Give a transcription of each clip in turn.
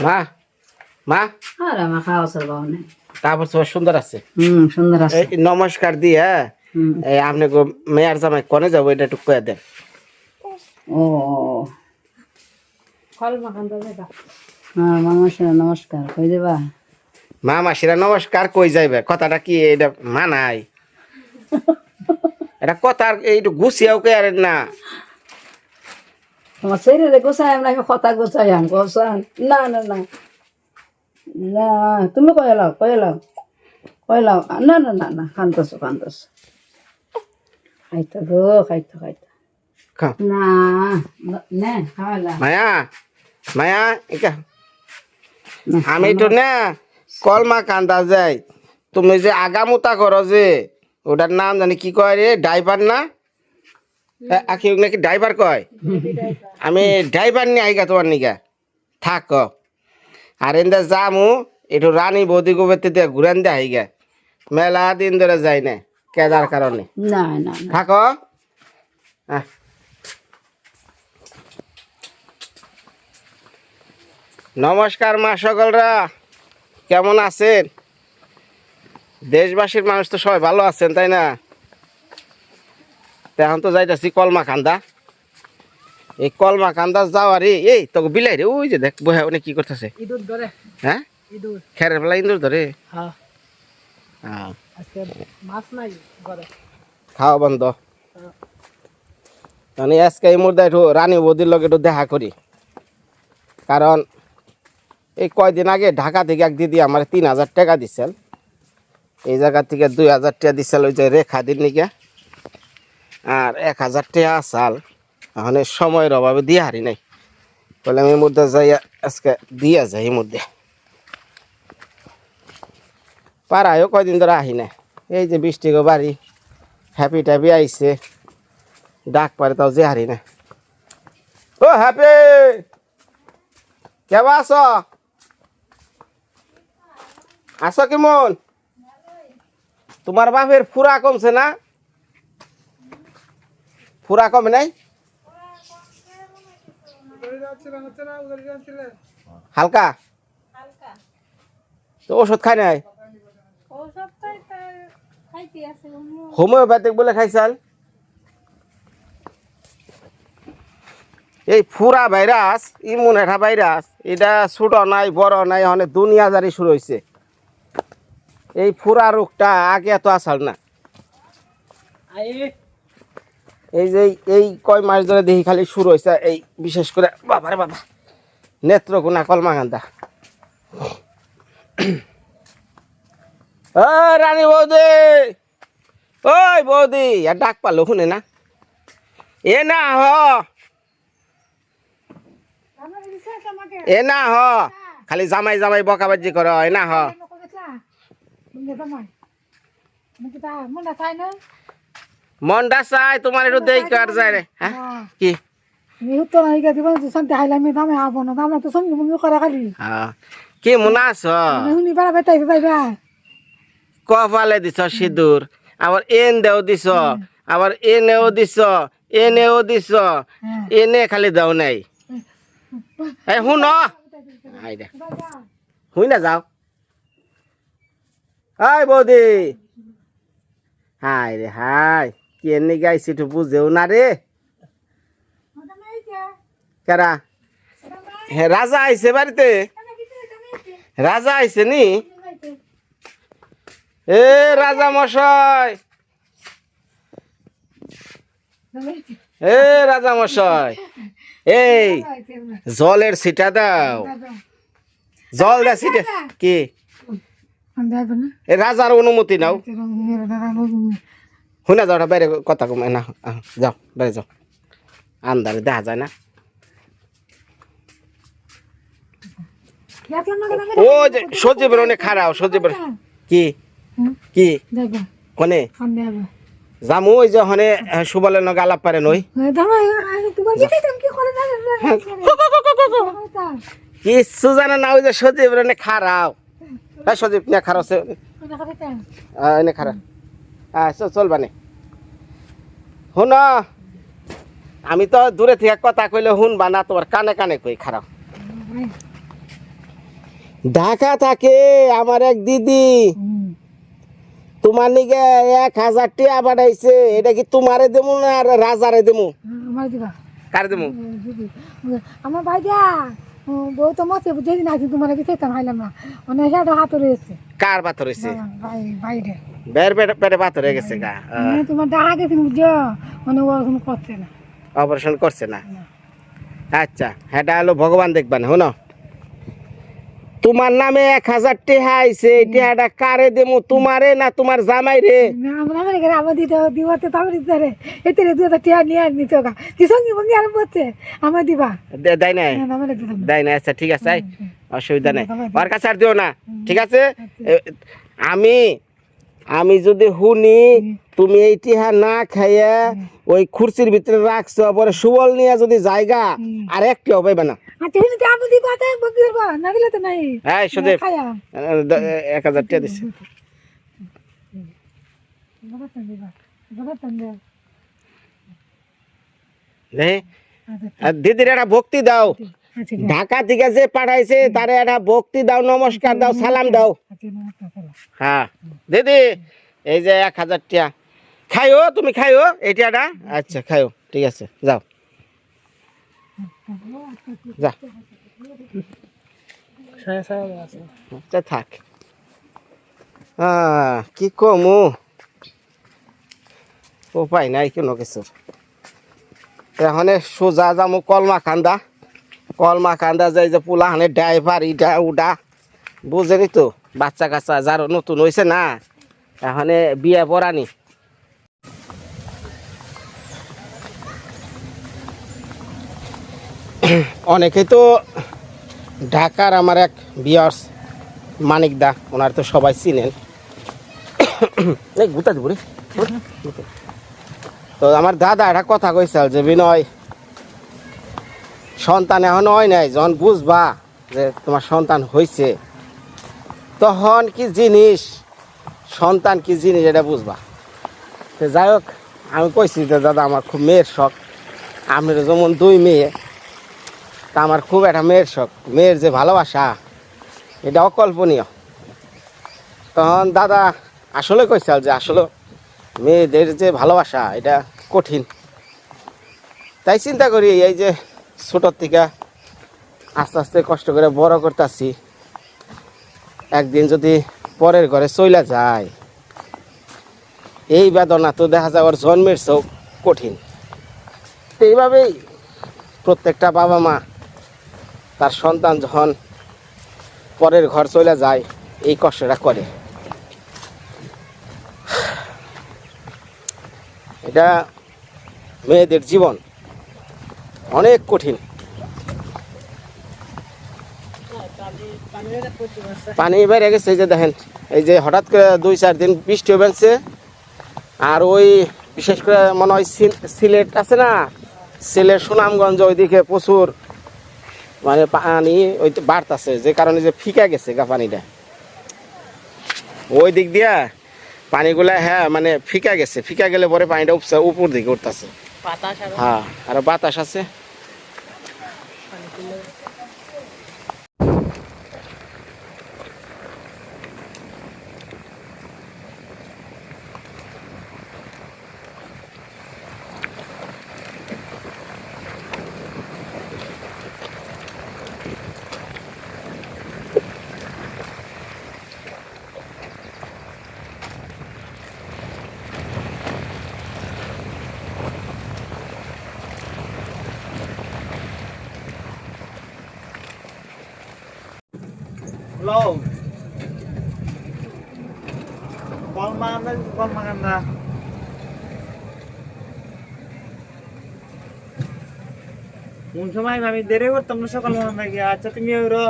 মা মা। আর আমার খাওয়া চলবা অনেক তারপর তোমার সুন্দর আছে। হুম সুন্দর আছে। এই নমস্কার দিয়ে হ্যাঁ? এই আপনি গো মেয়ার জামাই কনে যাব এটা একটু কয়ে দেন। ও। হ্যাঁ নমস্কার নমস্কার কই দেবা মা মাসিরা নমস্কার কই যাইবে? কথাটা কি এটা মানাই এটা কথা এইটু গুছিয়াও কে আর না। তোমার শরীরে গোসাই আমরা কথা গোসাই আম গোসান না না না না তুমি কয়ে লাও কয়ে লাও কয়ে লাও না না না না কান্তছো কান্তছো খাইতো গো খাইতো খাইতো না না খাওয়ালা মায়া মায়া একা আমি তো না কলমা কান্দা যাই তুমি যে আগামুতা করো যে ওটার নাম জানি কি কয় রে ড্রাইভার না আখি নাকি ড্রাইভার কয় আমি ড্রাইভার নিয়ে আইগা তোমার নিগা। থাক। আর এন্দা যামু একটু রানী বৌদি গোবেতে দিয়ে ঘুরান দে আইগা। মেলা দিন ধরে যাই না কেদার কারণে। না না না। নমস্কার মা সকলরা কেমন আছেন? দেশবাসীর মানুষ তো সবাই ভালো আছেন তাই না? এখন তো যাইতেছি কলমা কান্দা এই কলমা কান্দা যাওয়ারে এই তোকে বিলাই রে ওই যে দেখ বহে অনেক কি করতেছে? ইঁদুর ধরে। হ্যাঁ? ইঁদুর। খেরের বেলা ইন্দুর ধরে? হ্যাঁ। হ্যাঁ। মাছ নাই ঘরে। খাওয়া বন্ধ। মানে আজকে এই মুহূর্তে একটু রানী বৌদির লগে একটু দেখা করি। কারণ এই কয়দিন আগে ঢাকা থেকে এক দিদি আমার তিন হাজার টাকা দিচ্ছেন এই জায়গা থেকে দুই হাজার টাকা দিচ্ছেন ওই যে রেখা দিন নিকে। আর এক হাজার টাকা চাল। এখন সময়ের অভাবে দিয়ে হারি নাই। বলে আমি মুহূর্তে যাই, আজকে দিয়া যাই মধ্যে পাড়ায়ও কয়দিন ধরে আহি না এই যে বৃষ্টি গো বাড়ি, হ্যাপি ট্যাপি আইছে, ডাক পারে তাও যে হারি না ও হ্যাপি! কেবা আছো? আছো কেমন? তোমার বাপের ফুরা কমছে না? ফুরা কমে নাই? হালকা? তো ওষুধ খাই নাই? হোমিওপ্যাথিক বলে খাইছাল এই ফুরা ভাইরাস ইমুন এটা ভাইরাস এটা ছোট নাই বড় নাই মানে দুনিয়া জারি শুরু হয়েছে এই ফুরা রোগটা আগে এত আসাল না। এই যে এই কয় মাস ধরে দেখি খালি শুরু হয়েছে এই বিশেষ করে বাবারে বাবা নেত্রকোনা কলমাকান্দা ও রানী বৌদি ওই বৌদি আর ডাক পালো শুনে না এ না হ এ না হ খালি জামাই জামাই বকাবাজি কর এ না হ মনটা চাই তোমার একটু দেই কার যায় রে। হ্যাঁ? কি? তো নাই গা দিবা হাইলা আমি দামে আবো না দামে তো সঙ্গে মঙ্গে করা খালি। হ্যাঁ। কি মনে আছ? শুনি বেড়া বেতাই যাইবা কপালে দিছ সিঁদুর আবার এন দেও দিছ আবার এনেও দিছ এনেও দিছ এনে খালি দাও নাই। এই শুন। আই দে। শুই না যাও। হাই বৌদি। হাই রে হাই কি এনে গাইছি তো বুঝেও না রে। কেরা? হ্যাঁ রাজা আইছে বাড়িতে? রাজা আইছে নি? এ রাজা মশাই। এ রাজা মশাই। এই জলের সিটা দাও। জল দা সিটে কি? এ রাজার অনুমতি নাও। শুনে যাও বাইরে কথা কমে না যাও বাইরে যাও আন্দারে দেখা যায় না ও যে সজীব অনেক খারাপ সজীব কি কি কোনে জামু ওই যে হনে সুবলের নগে আলাপ পারে নই কি কিচ্ছু জানে না ওই যে সজীব অনেক খারাপ হ্যাঁ সজীব নিয়ে খারাপ আছে এনে খারাপ হ্যাঁ চল বানে। শুন আমি তো দূরে থেকে কথা কইলে শুনবা না তোমার কানে কানে কই খারাপ। ঢাকা থাকে আমার এক দিদি। তোমার নিকে এক হাজার টিয়া বাড়াইছে এটা কি তোমারে দেবো না আর রাজারে দেবো? কার দেবো আমার ভাইজা বউ তো মতে যেদিন আসি তোমার কি খেতাম হাইলাম না। মানে সেটা হাতে রয়েছে। কার পাথর হয়েছে ভাই বাইরে বের পেটে পেটে পাথর হয়ে গেছে গা। মানে তোমার বুঝছ মানে এখন করছে না। অপারেশন করছে না। আচ্ছা এটা হলো ভগবান দেখবেন শুনো। তোমার নামে এক হাজার টেহা আইছে টেহাটা কারে দেবো? তোমারে না তোমার জামাই রে? আমরা দিতে দিবাতে তো দিতে রে এতে রে দুটা টিয়া নিয়ে আর নিতে গা। কি সঙ্গে ভঙ্গি আর বলছে আমার দিবা। দেয় নাই? আচ্ছা ঠিক আছে অসুবিধা নেই। ওর কাছে আর দিও না ঠিক আছে? আমি আমি যদি শুনি তুমি এই টিহা না খাইয়া ওই খুরসির ভিতরে রাখছো পরে সুবল নিয়ে যদি জায়গা আর একটি হবে না। আচ্ছা হ্যাঁ সুদেব এক হাজার টাকা দিছে। আচ্ছা দিদির একটা ভক্তি দাও। আচ্ছা। ঢাকা থেকে যে পাঠাইছে তারে একটা ভক্তি দাও নমস্কার দাও সালাম দাও। আচ্ছা হ্যাঁ দিদি এই যে এক হাজার টাকা খাইও তুমি খাইও এই টাকাটা আচ্ছা খাইও ঠিক আছে যাও। যা। আচ্ছা থাক। কি কমু? উপায় নাই কোনো কিছুর। এখন সোজা যামু কলমা কান্দা কলমা কান্দা যাই যে পোলাহানে ড্রাইভার ইটা উডা। বুঝেনি তো? বাচ্চা কাচ্চা যার নতুন হয়েছে না? এখানে বিয়ে পড়ানি। অনেকে তো ঢাকার আমার এক বিয়ার্স মানিক দা, ওনার তো সবাই চিনেন। এই গুতা দিব তো আমার দাদা একটা কথা কইছিল যে বিনয় সন্তান এখন হয় নাই, যখন বুঝবা যে তোমার সন্তান হয়েছে তখন কি জিনিস, সন্তান কি জিনিস এটা বুঝবা। তো যাই হোক, আমি কইছি যে দাদা আমার খুব মেয়ের শখ আপনার যেমন দুই মেয়ে, তা আমার খুব একটা মেয়ের শখ, মেয়ের যে ভালোবাসা, এটা অকল্পনীয়। তখন দাদা আসলে কইসাল যে আসলে মেয়েদের যে ভালোবাসা, এটা কঠিন। তাই চিন্তা করি, এই যে ছোটোর থেকে আস্তে আস্তে কষ্ট করে বড় করতেছি। একদিন যদি পরের ঘরে চইলা যায়, এই বেদনা তো দেখা যায় ওর জন্মের চোখ কঠিন। এইভাবেই প্রত্যেকটা বাবা মা তার সন্তান যখন পরের ঘর চলে যায়, এই কষ্টটা করে। এটা মেয়েদের জীবন। অনেক কঠিন। পানি বেড়ে গেছে যে দেখেন, এই যে হঠাৎ করে দুই চার দিন বৃষ্টি হয়েছে আর ওই বিশেষ করে মনে হয় সিলেট আছে না, সিলেট সুনামগঞ্জ ওইদিকে প্রচুর মানে পানি ওই বাড়তাছে, যে কারণে যে ফিকা গেছে গা পানিটা। ওই দিক দিয়া পানিগুলা হ্যাঁ মানে ফিকা গেছে, ফিকা গেলে পরে পানিটা উপসা উপর দিকে উঠতেছে। হ্যাঁ আর বাতাস আছে। Hello. কলমাকান্দা কলমাকান্দা কোন সময় আমি দেরি করতাম না সকাল মাকান্দা গিয়ে আচ্ছা তুমি ওরো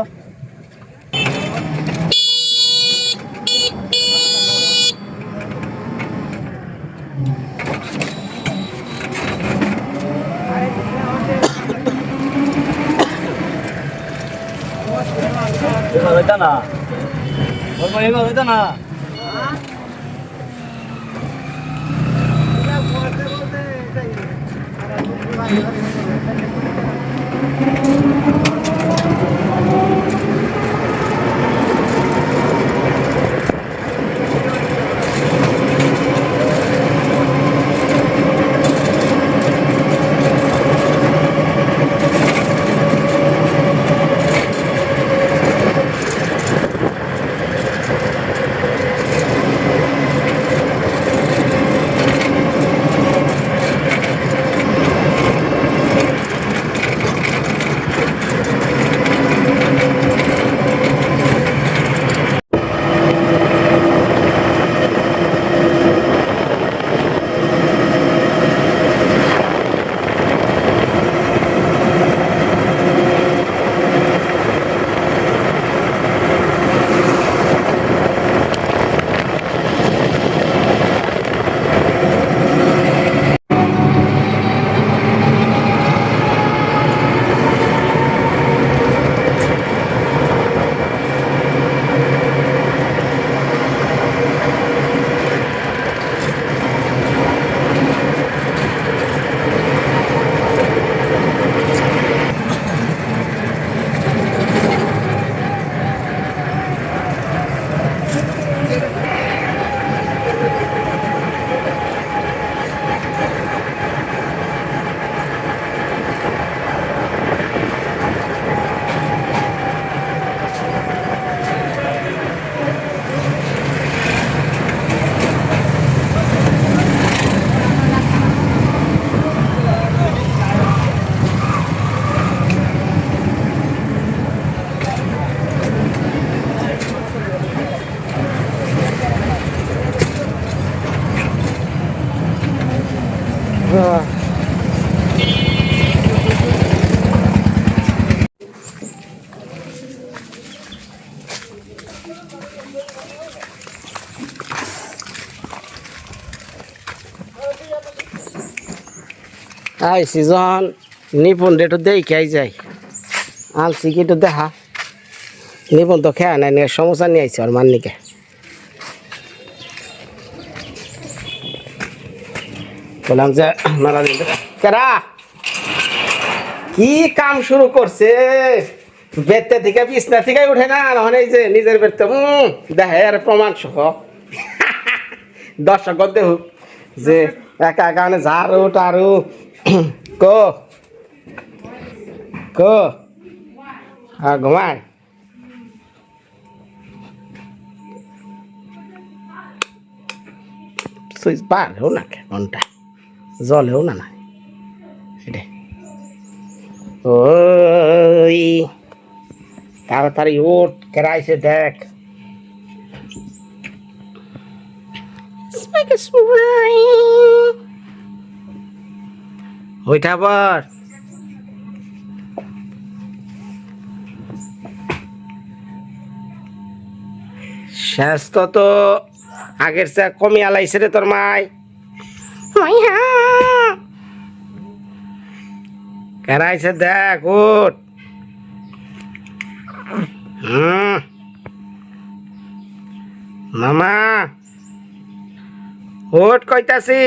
হইতা না হইতা না আই সিজন, নিপুণ রেটু দেই খাই যাই আলসি কি একটু দেখা। নিপুণ তো খেয়া নাই, নিয়ে সমস্যা নিয়ে আইছে ওর মান্নিকে। বললাম যে মেলা দিন কেরা কি কাম শুরু করছে? বেতে থেকে বিছনা থেকে উঠে না, নহলে এই যে নিজের বেতে হুম আর প্রমাণ সহ। দর্শক দেহ যে, একা একা মানে ঝাড়ু, টাড়ু কো কো আর ঘুমায় সুইচ বার হেও না কে ঘণ্টা জল হেও না না এটাই ওই তাড়াতাড়ি ওঠ কেরাইছে দেখ ওইটা আবার। স্বাস্থ্য তো আগের চা কমি আলাইছে রে তোর মাই। কেরাইছে দেখ ওঠ হুম। মামা ওট কইতাছি।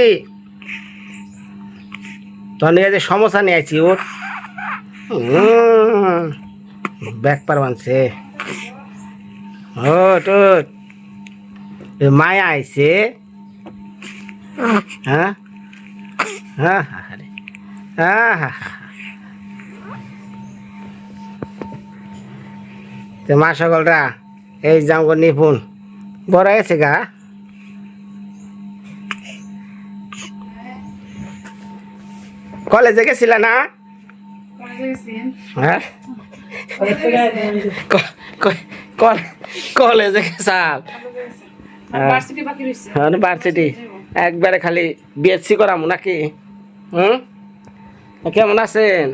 তোর নিয়ে যে সমস্যা নিয়ে আইছি ওট হুম, ব্যাক পার বানছে। ওট ওট এ মায়া আইছে। হ্যাঁ? হ্যাঁ হ্যাঁ হ্যাঁ হ্যাঁ হ্যাঁ তে মা সকলরা এই যাও নিপুণ। বড় গেছে গা। কলেজে গেছিল না? হ্যাঁ? কলেজে গেছাল। ইউনিভার্সিটি একবারে খালি বিএসসি করামু নাকি? হুম? কেমন আছেন?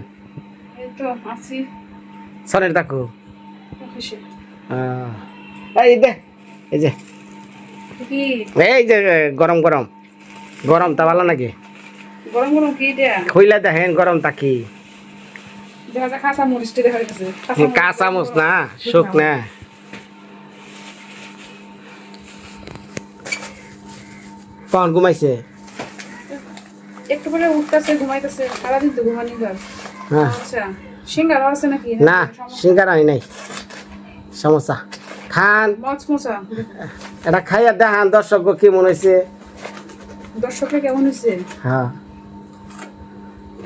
সনের দেখো এই দে এই যে। এই যে গরম গরম। গরম তা ভালো নাকি? গরম গরম কি দেয়া। খুইলা দেখেন গরম তাকি। মরিচটি দেখা যাচ্ছে কাঁচা চামচ না শুক না। কখন ঘুমাইছে? একটু পরে উঠতেছে ঘুমাইতেছে সারাদিন তো ঘুমানি গাছ হ্যাঁ আচ্ছা সিঙ্গারা আছে নাকি? না সিঙ্গার আনি নাই। সমস্যা। খান। এটা খাইয়া দেখান দর্শক কি মনে হয়েছে দর্শকের কেমন হয়েছে হ্যাঁ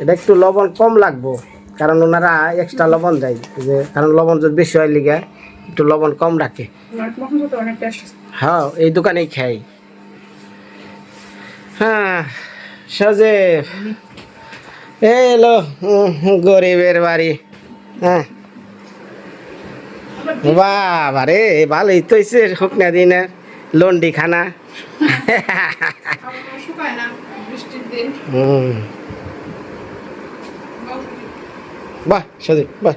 এটা একটু লবণ কম লাগবো কারণ ওনারা এক্সট্রা লবণ দেয় যে কারণ লবণ যদি বেশি হয় লিগে একটু লবণ কম রাখে। হ্যাঁ এই দোকানেই খাই। হ্যাঁ সজেব। এলো গরিবের বাড়ি। হ্যাঁ। বাবা রে ভালোই তো হয়েছে শুকনা দিনের লন্ডি খানা। না হুম। বাহ সজীব বাহ